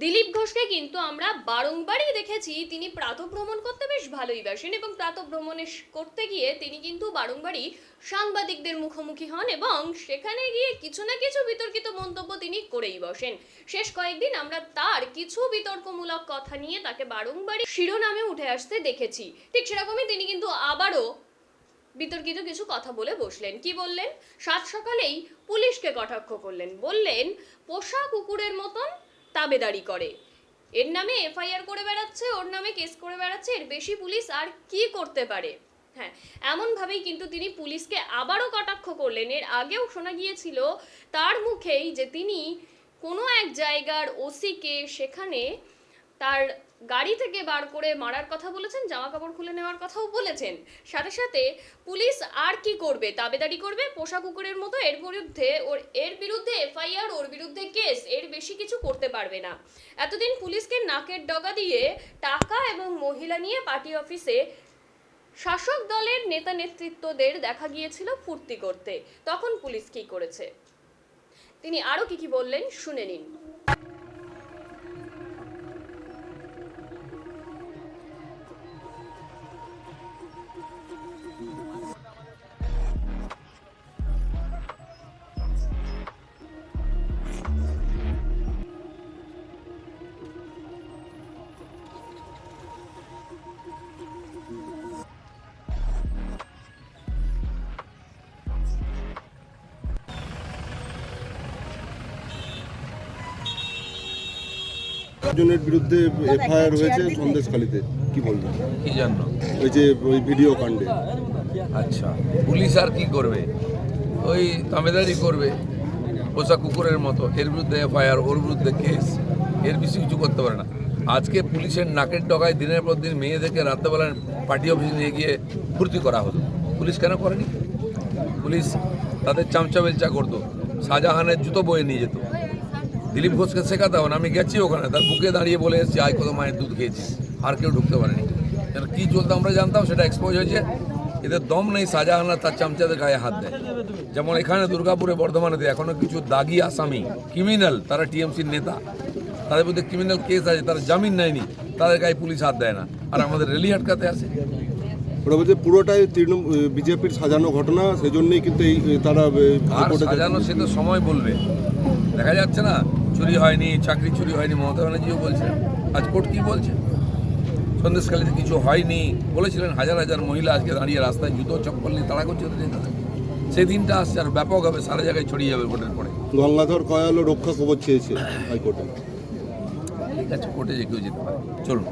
দিলীপ ঘোষকে কিন্তু আমরা বারংবারই দেখেছি, তিনি প্রাতভ্রমণ করতে বেশ ভালোই বাসেন এবং প্রাতভ্রমণে করতে গিয়ে তিনি কিন্তু বারংবারই সাংবাদিকদের মুখোমুখি হন এবং সেখানে গিয়ে কিছু না কিছু বিতর্কিত মন্তব্য তিনি করেই বসেন। শেষ কয়েকদিন আমরা তার কিছু বিতর্কমূলক কথা নিয়ে তাকে বারংবারই শিরোনামে উঠে আসতে দেখেছি। ঠিক সেরকমই তিনি কিন্তু আবারও বিতর্কিত কিছু কথা বলে বসলেন। কি বললেন? সাত সকালেই পুলিশকে কটাক্ষ করলেন। বললেন, পোষা কুকুরের মতন তাবেদারি করে। এর নামে এফআইআর করে বেড়াচ্ছে, ওর নামে কেস করে বেড়াচ্ছে, এর বেশি পুলিশ আর কি করতে পারে? হ্যাঁ এমনভাবেই কিন্তু তিনি পুলিশকে আবারও কটাক্ষ করলেন। এর আগেও শোনা গিয়েছিল তার মুখেই যে তিনি কোনো এক জায়গার ওসিকে সেখানে তার গাড়ি থেকে বার করে মারার কথা বলেছেন জামা কাপড় খুলে নেওয়ার কথাও বলেছেন। সাথে সাথে পুলিশ আর কি করবে, তাবেদারি করবে, পোষা কুকুরের মতো এর বিরুদ্ধে ওর, এর বিরুদ্ধে এফআইআর, ওর বিরুদ্ধে কেস, এর বেশি কিছু করতে পারবে না। এতদিন পুলিশকে নাকের ডগা দিয়ে টাকা এবং মহিলা নিয়ে পার্টি অফিসে শাসক দলের নেতা নেতৃত্বদের দেখা গিয়েছিল ফুর্তি করতে। তখন পুলিশ কি করেছে? তিনি আরও কি কি বললেন, শুনে নিন। জনের বিরুদ্ধে এফআইআর হয়েছে সন্দেশখালীতে কি বলবেন? কি জন্য ওই যে ওই ভিডিও কাণ্ডে। আচ্ছা পুলিশ আর কি করবে? ওই তামেদারি করবে পোষা কুকুরের মতো। এর বিরুদ্ধে এফআইআর ওর বিরুদ্ধে কেস। এর বেশি কিছু করতে পারে না। আজকে পুলিশের নাকের ডগায় দিনের পর দিন মেয়েদেরকে রাত্রেবেলা পার্টি অফিসে নিয়ে গিয়ে ফুর্তি করা হতো পুলিশ কেন করেনি? পুলিশ তাদের চামচা বেলচা করতো। শাহজাহানের জুতো বয়ে নিয়ে যেত। দিলীপ ঘোষকে শেখাতে হবে না আমি গেছি ওখানে। তার বুকে দাঁড়িয়ে বলে এসেছি আয় কত মায়ের দুধ খেয়েছি। আর কেউ ঢুকতে পারেনি। কেন কী চলতো আমরা জানতাম সেটা এক্সপোজ হয়েছে। এদের দম নেই শাহজাহান আর তার চামচাদের গায়ে হাত দেয়। যেমন এখানে দুর্গাপুরে বর্ধমানেতে এখনও কিছু দাগি আসামি ক্রিমিনাল তারা টিএমসির নেতা। তাদের মধ্যে ক্রিমিনাল কেস আছে তারা জামিন নেয়নি তাদের গায়ে পুলিশ হাত দেয় না। আর আমাদের রেলি আটকাতে আসে। বলছে পুরোটাই তৃণমূল বিজেপির সাজানো ঘটনা সেজন্যই কিন্তু এই তারা সাজানো সে তো সময় বলবে। দেখা যাচ্ছে না চুরি হয়নি চাকরি চুরি হয়নি মমতা ব্যানার্জিও বলছেন আজ কোর্ট কী বলছে? সন্দেশখালীতে কিছু হয়নি। বলেছিলেন হাজার হাজার মহিলা আজকে দাঁড়িয়ে রাস্তায় জুতো চপ্পল নিয়ে তাড়া করছে সেই দিনটা আসছে আর ব্যাপক হবে সারা জায়গায় ছড়িয়ে যাবে ভোটের পরে। গঙ্গাধর কয়ালো রক্ষা খবর চেয়েছে হাইকোর্টে। ঠিক আছে কোর্টে যে কেউ যেতে পারে। চলুন।